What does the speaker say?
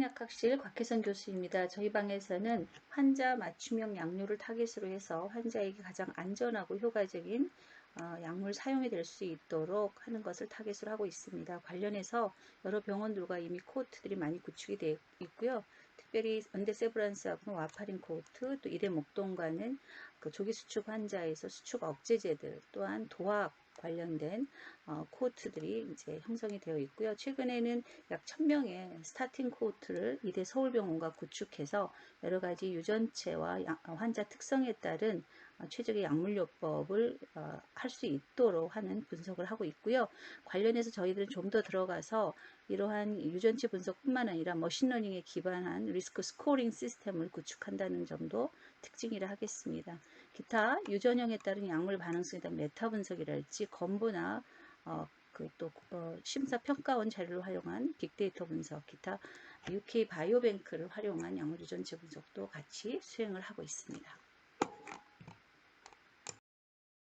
한양약학실 곽혜선 교수입니다. 저희 방에서는 환자 맞춤형 약료를 타겟으로 해서 환자에게 가장 안전하고 효과적인 어, 약물 사용이 될 수 있도록 하는 것을 타겟으로 하고 있습니다. 관련해서 여러 병원들과 이미 코트들이 많이 구축이 되어 있고요. 특별히 언데세브란스하고 와파린 코트, 또 이대 목동과는 그 조기 수축 환자에서 수축 억제제들, 또한 도학 관련된 어, 코호트들이 이제 형성이 되어 있고요. 최근에는 약 1000명의 스타팅 코호트를 이대 서울병원과 구축해서 여러 가지 유전체와 어, 환자 특성에 따른 어, 최적의 약물요법을 어, 할수 있도록 하는 분석을 하고 있고요. 관련해서 저희들은 좀 더 들어가서 이러한 유전체 분석뿐만 아니라 머신러닝에 기반한 리스크 스코링 시스템을 구축한다는 점도 특징이라 하겠습니다. 기타 유전형에 따른 약물 반응성에 대한 메타 분석이랄지 건보나 어, 그또 어, 심사 평가원 자료를 활용한 빅데이터 분석, 기타 UK 바이오뱅크를 활용한 약물 유전체 분석도 같이 수행을 하고 있습니다.